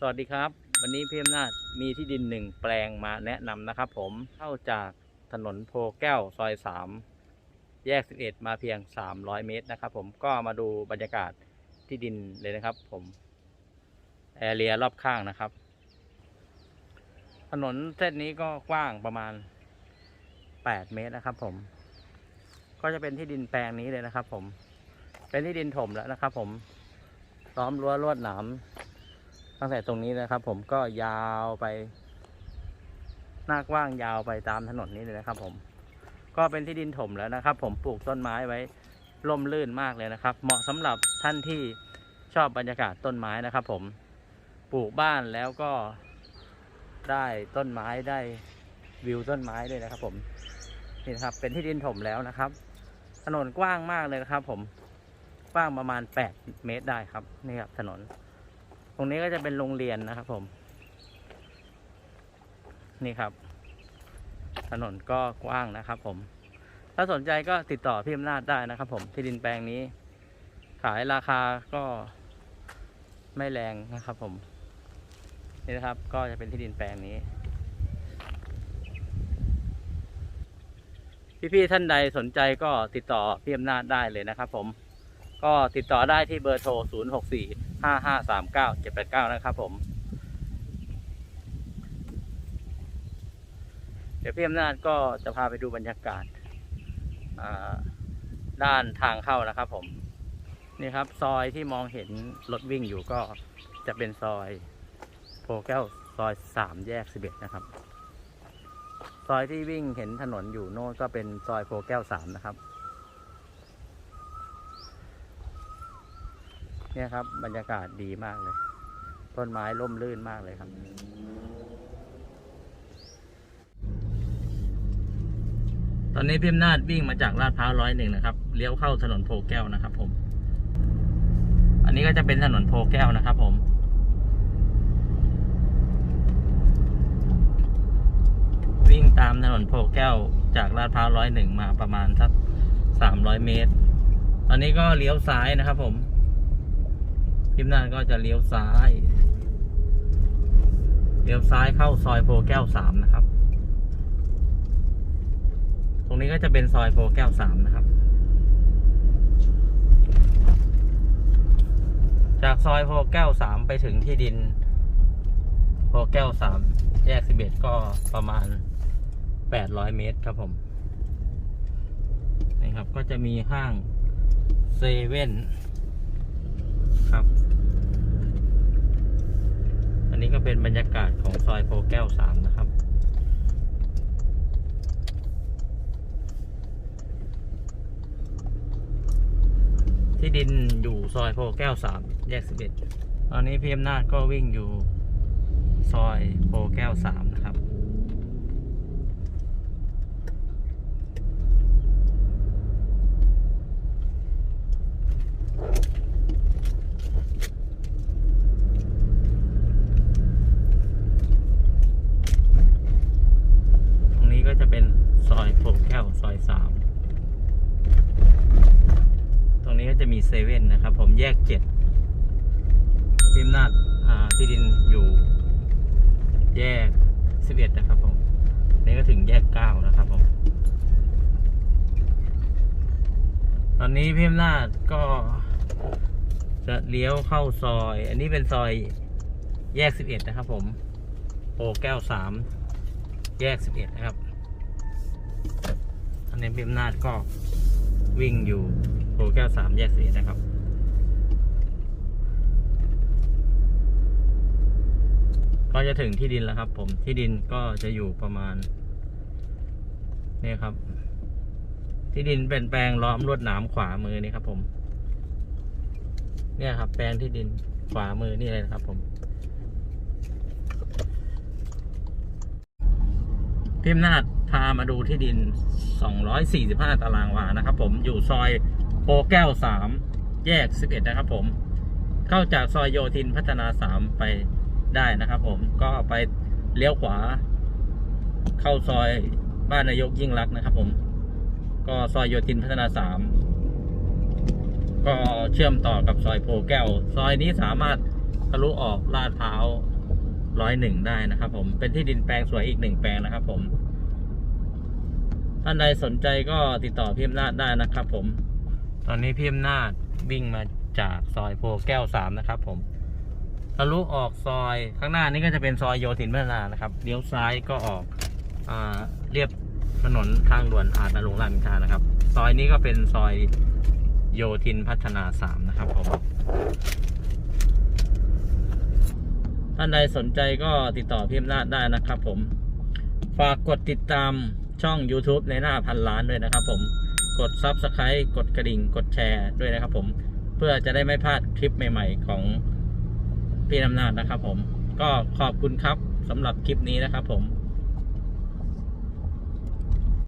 สวัสดีครับ วันนี้พี่อำนาจมีที่ดินหนึ่งแปลงมาแนะนำนะครับผมเข้าจากถนนโพแก้วซอยสามแยก 11 มาเพียง 300 เมตรนะครับผมก็มาดูบรรยากาศที่ดินเลยนะครับผมแอเรียรอบข้างนะครับ ถนนเส้นนี้ก็กว้างประมาณ 8 เมตรนะครับผม ก็จะเป็นที่ดินแปลงนี้เลยนะครับผม เป็นที่ดินถมแล้วนะครับผม ล้อมรั้วลวดหนาม ตั้งแต่ตรงนี้นะครับ ผมก็ยาวไป หน้ากว้างยาวไปตามถนนนี้เลยนะครับ ผม ก็เป็นที่ดินถมแล้วนะครับ ผมปลูกต้นไม้ไว้ร่มรื่นมากเลยนะครับ เหมาะสำหรับท่านที่ชอบบรรยากาศต้นไม้นะครับ ผมปลูกบ้านแล้วก็ได้ต้นไม้ได้วิวต้นไม้ด้วยนะครับ ผมนี่นะครับ เป็นที่ดินถมแล้วนะครับ ถนนกว้างมากเลยนะครับ ผมกว้างประมาณ 8 เมตรได้ครับนี่ครับถนน ตรงนี้ก็จะเป็นโรงเรียนนะครับผม นี่ครับ ถนนก็กว้างนะครับผม ถ้าสนใจก็ติดต่อพี่อำนาจได้นะครับผมที่ดินแปลงนี้ ขายราคาก็ไม่แรงนะครับผมนี่นะครับก็จะเป็นที่ดินแปลงนี้ พี่ๆท่านใดสนใจก็ติดต่อพี่อำนาจได้เลยนะครับผม ก็ติดต่อได้ที่เบอร์โทร 064 0 6 4 5 5 3 9 7 8 9นะครับผม เดี๋ยวพี่อำนาจก็จะพาไปดูบรรยากาศด้านทางเข้านะครับผม นี่ครับซอยที่มองเห็นรถวิ่งอยู่ก็จะเป็นซอยโพแก้วซอยสามแยกสิบเอ็ดนะครับ ซอยที่วิ่งเห็นถนนอยู่โน่นก็เป็นซอยโพแก้วสามนะครับ เนี่ยครับ บรรยากาศดีมากเลย ต้นไม้ร่มรื่นมากเลยครับ ตอนนี้พี่อำนาจวิ่งมาจากลาดพร้าวร้อยหนึ่งนะครับ เลี้ยวเข้าถนนโพแก้วนะครับ ผม อันนี้ก็จะเป็นถนนโพแก้วนะครับผมวิ่งตามถนนโพแก้วจากลาดพร้าวร้อยหนึ่งมาประมาณสักสามร้อยเมตร ตอนนี้ก็เลี้ยวซ้ายนะครับผม พิมพ์นานก็จะเลี้ยวซ้าย เลี้ยวซ้ายเข้าซอยโพแก้วสามนะครับ ตรงนี้ก็จะเป็นซอยโพแก้วสามนะครับ จากซอยโพแก้วสามไปถึงที่ดิน โพแก้วสามแยกสิบเอ็ดก็ประมาณแปดร้อยเมตรครับผมนี่ครับก็จะมีห้างเซเว่น ครับ อันนี้ก็เป็นบรรยากาศของซอยโพแก้วสามนะครับที่ดินอยู่ซอยโพแก้วสามแยกสิบเอ็ดตอนนี้พี่อำนาจก็วิ่งอยู่ซอยโพแก้วสามนะครับ ตรงนี้ก็จะเป็นซอยโพแก้วซอยสาม ตรงนี้ก็ จะมีเซเว่นนะครับ ผมแยกเจ็ดพิมนาดที่ดินอยู่แยกสิบเอ็ดนะครับผมนี่ก็ถึงแยกเก้านะครับผม ตอนนี้พิมนาดก็จะเลี้ยวเข้าซอย อันนี้เป็นซอยแยกสิบเอ็ดนะครับผมโพแก้วสามแยกสิบเอ็ดนะครับ อันนี้พิมนาดก็วิ่งอยู่ โพแก้วสามแยกสิบเอ็ดนะครับก็จะถึงที่ดินแล้วครับ ผมที่ดินก็จะอยู่ประมาณนี่ครับ ที่ดินเป็นแปลงล้อมลวดหนามขวามือนี่ครับ ผม เนี่ยครับ แปลงที่ดินขวามือนี่เลยนะครับ ผมพิมพ์นาดพามาดูที่ดิน 245 ตารางวานะครับ ผมอยู่ซอย โพแก้ว3แยก11นะครับผม เข้าจากซอยโยธินพัฒนา3ไปได้นะครับผมก็ไปเลี้ยวขวา เข้าซอยบ้านนายกยิ่งรักนะครับผม ก็ซอยโยธินพัฒนา3ก็เชื่อมต่อกับซอยโพแก้ว ซอยนี้สามารถถะลุออกลาดพร้าวร้อยหนึ่งได้นะครับผมเป็นที่ดินแปลงสวยอีกหนึ่งแปลงนะครับผมท่านใดสนใจก็ติดต่อพี่อำนาจได้นะครับผม ตอนนี้พี่อำนาจวิ่งมาจากซอยโพแก้วสามนะครับ ผมทะลุออกซอยข้างหน้านี้ก็จะเป็นซอยโยธินพัฒนานะครับเลี้ยวซ้ายก็ออกอเรียบถนนทางด่วนอาจนรงรามอินทรานะครับ ซอยนี้ก็เป็นซอยโยธินพัฒนาสามนะครับผมท่านใดสนใจก็ติดต่อพี่อำนาจได้นะครับผม ฝากกดติดตามช่อง YouTube ในหน้าพันล้านด้วยนะครับผม กด Subscribe กดกระดิ่ง กดแชร์ด้วยนะครับผม เพื่อจะได้ไม่พลาดคลิปใหม่ๆ ของพี่อำนาจนะครับผม ก็ขอบคุณครับสำหรับคลิปนี้นะครับผม